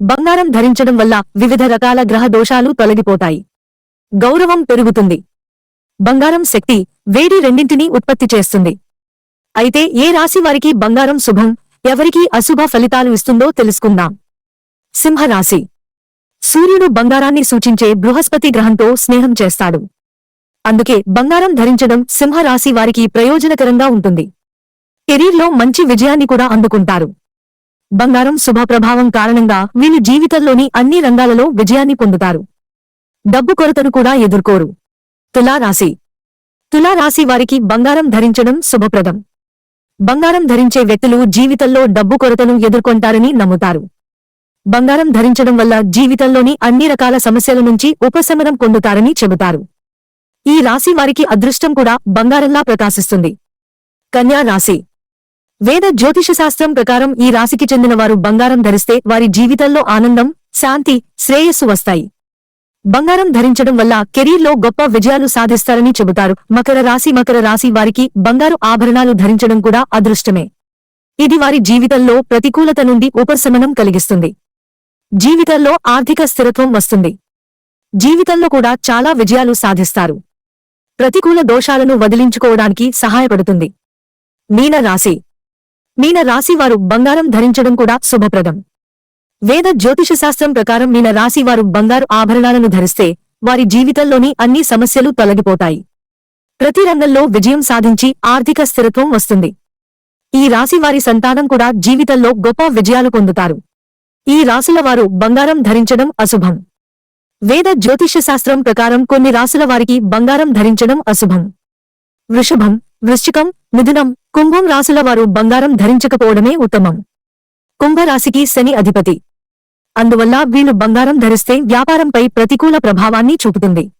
బంగారం ధరించడం వల్ల వివిధ రకాల గ్రహ దోషాలు తొలగిపోతాయి. గౌరవం పెరుగుతుంది. బంగారం శక్తి వేడి రెండింటినీ ఉత్పత్తి చేస్తుంది. అయితే ఏ రాశి వారికి బంగారం శుభం ఎవరికి అశుభ ఫలితాలు ఇస్తుందో తెలుసుకుందాం. సింహరాశి. సూర్యుడు బంగారాన్ని సూచించే బృహస్పతి గ్రహంతో స్నేహం చేస్తాడు. అందుకే బంగారం ధరించడం సింహరాశి వారికి ప్రయోజనకరంగా ఉంటుంది. కెరీర్లో మంచి విజయాన్ని కూడా అందుకుంటారు. బంగారం శుభప్రభావం కారణంగా వీళ్ళు జీవితంలోని అన్ని రంగాలలో విజయాన్ని పొందుతారు. డబ్బు కొరతను కూడా ఎదుర్కోరు. తులారాశి. తులారాశి వారికి బంగారం ధరించడం శుభప్రదం. బంగారం ధరించే వ్యక్తులు జీవితంలో డబ్బు కొరతను ఎదుర్కొంటారని నమ్ముతారు. బంగారం ధరించడం వల్ల జీవితంలోని అన్ని రకాల సమస్యల నుంచి ఉపశమనం పొందుతారని చెబుతారు. ఈ రాశి వారికి అదృష్టం కూడా బంగారంలా ప్రకాశిస్తుంది. కన్యా రాశి. వేద జ్యోతిష శాస్త్రం ప్రకారం ఈ రాశికి చెందిన వారు బంగారం ధరిస్తే వారి జీవితంలో ఆనందం శాంతి శ్రేయస్సు వస్తాయి. బంగారం ధరించడం వల్ల కెరీర్లో గొప్ప విజయాలు సాధిస్తారని చెబుతారు. మకర రాశి మకర రాశి వారికి బంగారు ఆభరణాలు ధరించడం కూడా అదృష్టమే. ఇది వారి జీవితంలో ప్రతికూలత నుండి ఉపశమనం కలిగిస్తుంది. జీవితంలో ఆర్థిక స్థిరత్వం వస్తుంది. జీవితంలో కూడా చాలా విజయాలు సాధిస్తారు. ప్రతికూల దోషాలను వదిలించుకోవడానికి సహాయపడుతుంది. మీన రాశి మీన రాశి వారు బంగారం ధరించడం కూడా శుభప్రదం. వేద జ్యోతిష శాస్త్రం ప్రకారం మీన రాశి వారు బంగారు ఆభరణాలను ధరిస్తే వారి జీవితంలోని అన్ని సమస్యలు తొలగిపోతాయి. ప్రతి రంగంలో విజయం సాధించి ఆర్థిక స్థిరత్వం వస్తుంది. ఈ రాశి వారి సంతానం కూడా జీవితంలో గొప్ప విజయాలు పొందుతారు. ఈ రాశులవారు బంగారం ధరించడం అశుభం. వేద జ్యోతిష శాస్త్రం ప్రకారం కొన్ని రాశుల వారికి బంగారం ధరించడం అశుభం. వృషభం వృశ్చికం మిథునం కుంభం రాశుల వారు బంగారం ధరించకపోవడమే ఉత్తమం. కుంభరాశికి శని అధిపతి. అందువల్ల వీళ్ళు బంగారం ధరిస్తే వ్యాపారంపై ప్రతికూల ప్రభావాన్ని చూపుతుంది.